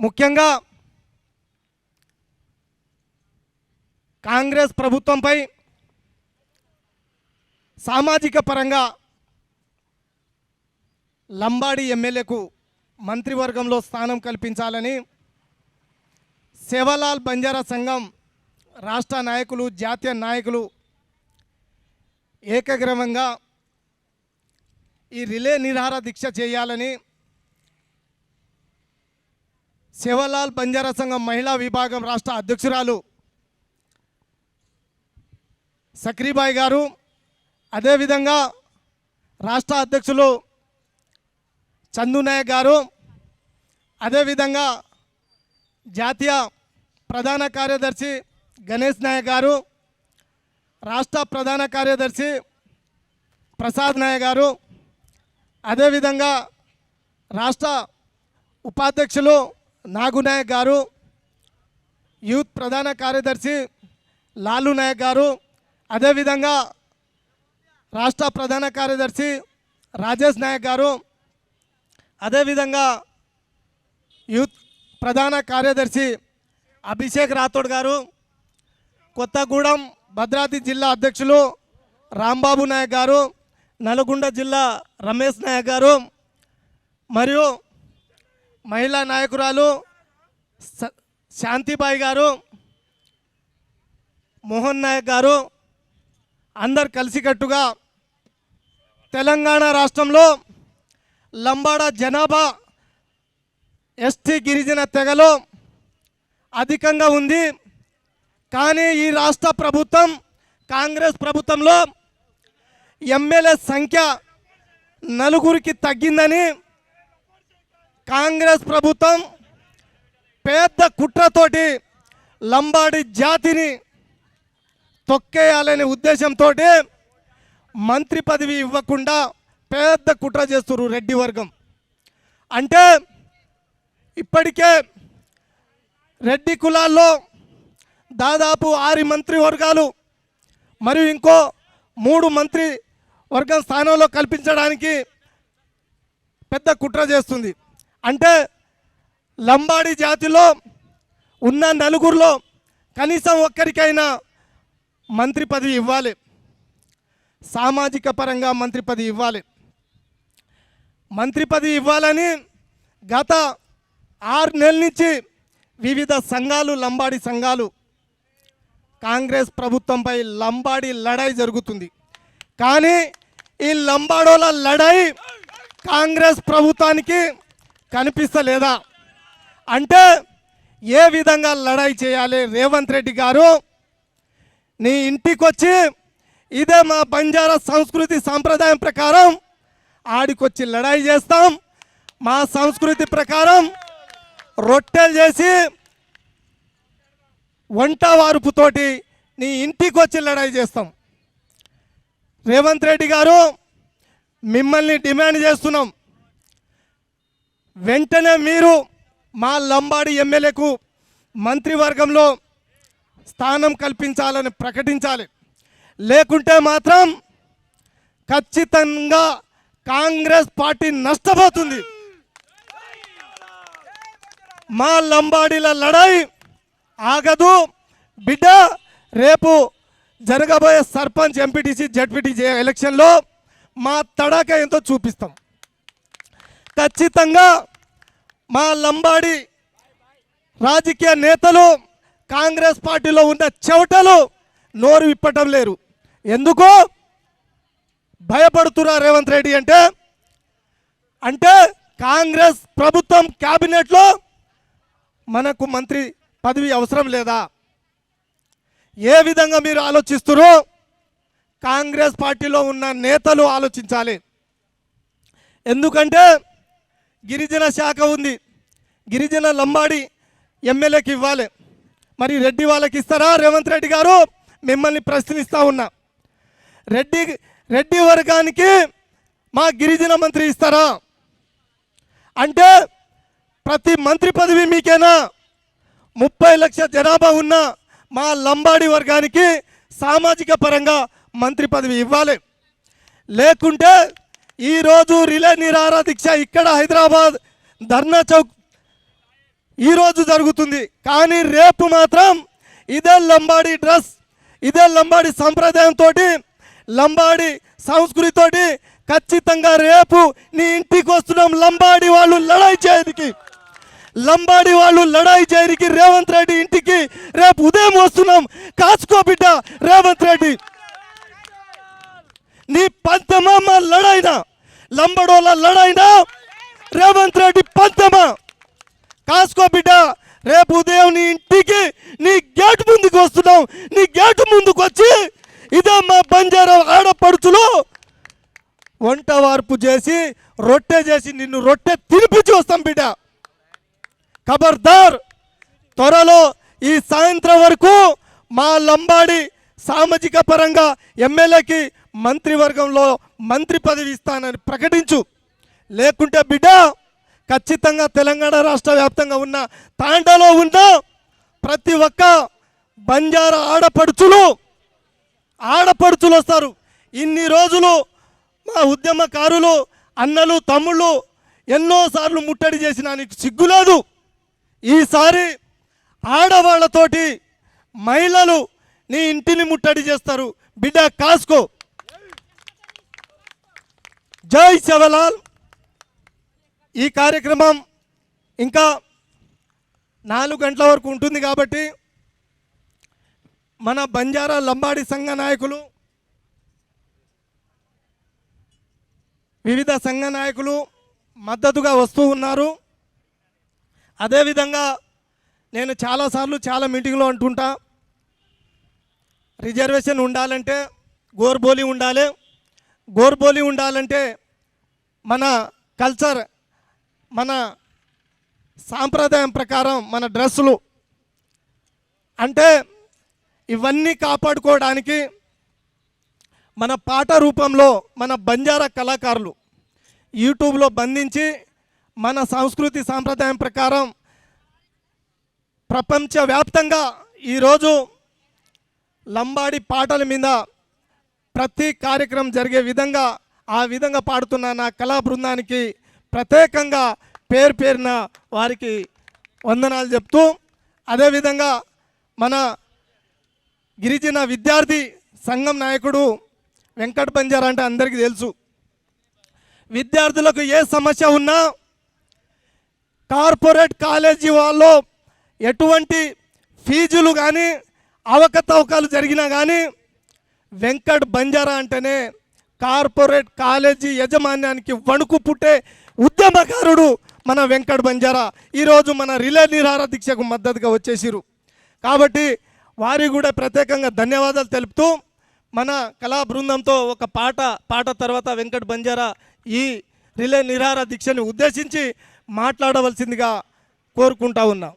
ముఖ్యంగా కాంగ్రెస్ ప్రభుత్వంపై సామాజిక పరంగా లంబాడి ఎమ్మెల్యేకు మంత్రివర్గంలో స్థానం కల్పించాలని సేవలాల్ బంజారా సంఘం రాష్ట్ర నాయకులు జాతీయ నాయకులు ఏకగ్రవంగా ఈ రిలే నిరాహార దీక్ష చేయాలని శివలాల్ బంజారా సంఘం మహిళా విభాగం రాష్ట్ర అధ్యక్షురాలు సక్రీబాయి గారు అదేవిధంగా రాష్ట్ర అధ్యక్షులు చందునాయక్ గారు అదేవిధంగా జాతీయ ప్రధాన కార్యదర్శి గణేష్ నాయక్ గారు రాష్ట్ర ప్రధాన కార్యదర్శి ప్రసాద్ నాయక్ గారు అదేవిధంగా రాష్ట్ర ఉపాధ్యక్షులు నాగునాయక్ గారు యూత్ ప్రధాన కార్యదర్శి లాలు నాయక్ గారు అదేవిధంగా రాష్ట్ర ప్రధాన కార్యదర్శి రాజేష్ నాయక్ గారు అదేవిధంగా యూత్ ప్రధాన కార్యదర్శి అభిషేక్ రాథోడ్ గారు కొత్తగూడెం భద్రాద్రి జిల్లా అధ్యక్షులు రాంబాబు నాయక్ గారు నల్గొండ జిల్లా రమేష్ నాయక్ గారు మరియు మహిళా నాయకురాలు శాంతిబాయి గారు మోహన్ నాయక్ గారు అందరు కలిసికట్టుగా తెలంగాణ రాష్ట్రంలో లంబాడ జనాభా ఎస్టీ గిరిజన తెగలో అధికంగా ఉంది. కానీ ఈ రాష్ట్ర ప్రభుత్వం కాంగ్రెస్ ప్రభుత్వంలో ఎమ్మెల్యే సంఖ్య నలుగురికి తగ్గిందని కాంగ్రెస్ ప్రభుత్వం పెద్ద కుట్రతోటి లంబాడి జాతిని తొక్కేయాలనే ఉద్దేశంతో మంత్రి పదవి ఇవ్వకుండా పెద్ద కుట్ర చేస్తున్నారు రెడ్డి వర్గం. అంటే ఇప్పటికే రెడ్డి కులాల్లో దాదాపు ఆరు మంత్రి వర్గాలు మరియు ఇంకో మూడు మంత్రి వర్గం స్థానంలో కల్పించడానికి పెద్ద కుట్ర చేస్తుంది. అంటే లంబాడి జాతిలో ఉన్న నలుగురిలో కనీసం ఒక్కరికైనా మంత్రి పదవి ఇవ్వాలి. సామాజిక పరంగా మంత్రి పదవి ఇవ్వాలి. మంత్రి పదవి ఇవ్వాలని గత ఆరు నెలల నుంచి వివిధ సంఘాలు లంబాడి సంఘాలు కాంగ్రెస్ ప్రభుత్వంపై లంబాడి లడాయి జరుగుతుంది. కానీ ఈ లంబాడోల లడాయి కాంగ్రెస్ ప్రభుత్వానికి కనిపిస్తలేదా? అంటే ఏ విధంగా లడాయి చేయాలి? రేవంత్ రెడ్డి గారు నీ ఇంటికి వచ్చి ఇదే మా బంజారా సంస్కృతి సాంప్రదాయం ప్రకారం ఆడికొచ్చి లడాయి చేస్తాం. మా సంస్కృతి ప్రకారం రొట్టెలు చేసి వంట వార్పుతోటి నీ ఇంటికి వచ్చి లడాయి చేస్తాం. రేవంత్ రెడ్డి గారు మిమ్మల్ని డిమాండ్ చేస్తున్నాం. వెంటనే మీరు మా లంబాడి ఎమ్మెల్యేకు మంత్రివర్గంలో స్థానం కల్పించాలని ప్రకటించాలి. లేకుంటే మాత్రం ఖచ్చితంగా కాంగ్రెస్ పార్టీ నష్టపోతుంది. మా లంబాడీల లడాయి ఆగదు. బిడ్డ రేపు జరగబోయే సర్పంచ్ ఎంపీటీసీ జడ్పీటీసీ ఎలక్షన్లో మా తడాక ఎంతో చూపిస్తాం. ఖచ్చితంగా మా లంబాడి రాజకీయ నేతలు కాంగ్రెస్ పార్టీలో ఉన్న చెవటలు నోరు విప్పటం లేరు. ఎందుకు? భయపడుతున్నా రేవంత్ రెడ్డి అంటే? అంటే కాంగ్రెస్ ప్రభుత్వం క్యాబినెట్లో మనకు మంత్రి పదవి అవసరం లేదా? ఏ విధంగా మీరు ఆలోచిస్తున్నారు కాంగ్రెస్ పార్టీలో ఉన్న నేతలు ఆలోచించాలి. ఎందుకంటే గిరిజన శాఖ ఉంది. గిరిజన లంబాడి ఎమ్మెల్యేకి ఇవ్వాలి. మరి రెడ్డి వాళ్ళకి ఇస్తారా? రేవంత్ రెడ్డి గారు మిమ్మల్ని ప్రశ్నిస్తూ ఉన్నా. రెడ్డి రెడ్డి వర్గానికి మా గిరిజన మంత్రి ఇస్తారా? అంటే ప్రతి మంత్రి పదవి మీకేనా? ముప్పై లక్షల జనాభా ఉన్న మా లంబాడి వర్గానికి సామాజిక పరంగా మంత్రి పదవి ఇవ్వాలి. లేకుంటే ఈరోజు రిలే నిరార దీక్ష ఇక్కడ హైదరాబాద్ ధర్నా చౌక్ ఈరోజు జరుగుతుంది. కానీ రేపు మాత్రం ఇదే లంబాడి డ్రెస్ ఇదే లంబాడి సంప్రదాయంతో లంబాడి సంస్కృతితోటి ఖచ్చితంగా రేపు నీ ఇంటికి వస్తున్నాం. లంబాడి వాళ్ళు లడాయి చేయడానికి లంబాడి వాళ్ళు లడాయి చేయడానికి రేవంత్ రెడ్డి ఇంటికి రేపు ఉదయం వస్తున్నాం. కాచుకో బిడ్డ రేవంత్ రెడ్డి. నీ పంతమా మా లడాయినా. లంబడోళ్ళ లడాయినా రేవంత్ రెడ్డి పంతమా. కాసుకో బిడ్డ రేపు ఉదయం నీ ఇంటికి నీ గేట్ ముందుకు వస్తున్నాం నీ గేట్ ముందుకు వచ్చి ఇదే మా బంజారా ఆడపడుచులు వంట వార్పు చేసి రొట్టె చేసి నిన్ను రొట్టె తినిపించి వస్తాం బిడ్డ. ఖబర్దార్ త్వరలో ఈ సాయంత్రం వరకు మా లంబాడి సామాజిక పరంగా ఎమ్మెల్యేకి మంత్రివర్గంలో మంత్రి పదవి ఇస్తానని ప్రకటించు. లేకుంటే బిడ్డ ఖచ్చితంగా తెలంగాణ రాష్ట్ర వ్యాప్తంగా ఉన్న తాండాలో ఉన్న ప్రతి ఒక్క బంజారా ఆడపడుచులు ఆడపడుచులు వస్తారు. ఇన్ని రోజులు మా ఉద్యమకారులు అన్నలు తమ్ముళ్ళు ఎన్నోసార్లు ముట్టడి చేసిన నీకు సిగ్గులేదు ఈసారి ఆడవాళ్ళతోటి మహిళలు నీ ఇంటిని ముట్టడి చేస్తారు. బిడ్డ కాసుకో. జై శివలాల్ ఈ కార్యక్రమం ఇంకా నాలుగు గంటల వరకు ఉంటుంది కాబట్టి మన బంజారా లంబాడి సంఘ నాయకులు వివిధ సంఘ నాయకులు మద్దతుగా వస్తూ ఉన్నారు. అదేవిధంగా నేను చాలాసార్లు చాలా మీటింగ్లో అంటుంటా. రిజర్వేషన్ ఉండాలంటే గోర్బోలి ఉండాలి. గోర్బోలి ఉండాలంటే మన కల్చర్ మన సాంప్రదాయం ప్రకారం మన డ్రెస్సులు. అంటే ఇవన్నీ కాపాడుకోవడానికి మన పాట రూపంలో మన బంజారా కళాకారులు యూట్యూబ్లో బంధించి మన సంస్కృతి సాంప్రదాయం ప్రకారం ప్రపంచవ్యాప్తంగా ఈరోజు లంబాడి పాటల మీద ప్రతి కార్యక్రమం జరిగే విధంగా ఆ విధంగా పాడుతున్న నా కళా బృందానికి ప్రత్యేకంగా పేరు పేరిన వారికి వందనాలు చెప్తూ అదేవిధంగా మన గిరిజన విద్యార్థి సంఘం నాయకుడు వెంకట బంజారా అంటే అందరికీ తెలుసు. విద్యార్థులకు ఏ సమస్య ఉన్నా కార్పొరేట్ కాలేజీ వాళ్ళు ఎటువంటి ఫీజులు కానీ అవకతవకాలు జరిగినా కానీ వెంకట్ బంజారా అంటేనే కార్పొరేట్ కాలేజీ యజమాన్యానికి వణుకు పుట్టే ఉద్యమకారుడు మన వెంకట్ బంజారా. ఈరోజు మన రిలే నిరాహార దీక్షకు మద్దతుగా వచ్చేసిరు కాబట్టి వారి కూడా ప్రత్యేకంగా ధన్యవాదాలు తెలుపుతూ మన కళా బృందంతో ఒక పాట పాట తర్వాత వెంకట్ బంజారా ఈ రిలే నిరాహార దీక్షని ఉద్దేశించి మాట్లాడవలసిందిగా కోరుకుంటా ఉన్నాం.